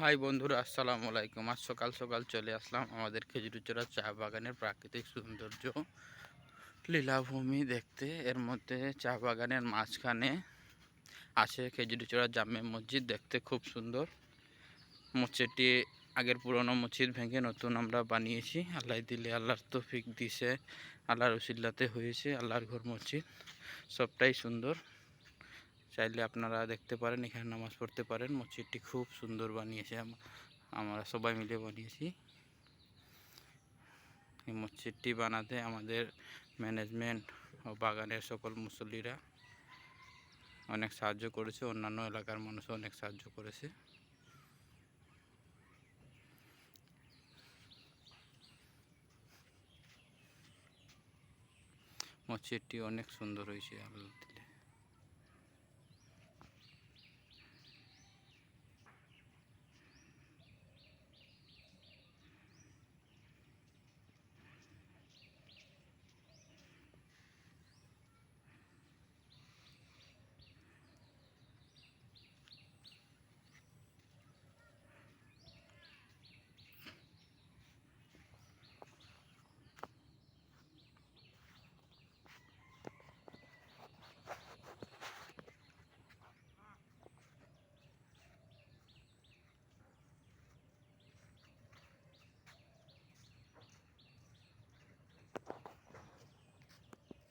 High বন্ধুরা, আসসালামু আলাইকুম। আজ সকাল সকাল চলে আসলাম আমাদের খেজুরিচড়া চা বাগানের প্রাকৃতিক সৌন্দর্য লীলাভূমি দেখতে। এর মধ্যে চা বাগানের মাঝখানে আছে খেজুরিচড়া জামে মসজিদ, দেখতে খুব সুন্দর। মসজিদটি আগের পুরনো মসজিদ ভেঙে নতুন আমরা বানিয়েছি। আল্লাহ দিলে আল্লাহর তৌফিক দিছে, আল্লাহর উসিল্লাতে হয়েছে, আল্লাহর ঘর মসজিদ, সবটাই সুন্দর। চাইলে আপনারা দেখতে পারেন, এখানে নামাজ পড়তে পারেন। মসজিদটি খুব সুন্দর বানিয়েছে আমরা সবাই মিলে বানিয়েছি। এই মসজিদটি বানাতে আমাদের ম্যানেজমেন্ট ও বাগানের সকল মুসল্লিরা অনেক সাহায্য করেছে। অন্যান্য এলাকার মানুষও অনেক সাহায্য করেছে। মসজিদটি অনেক সুন্দর হয়েছে আল্লাহ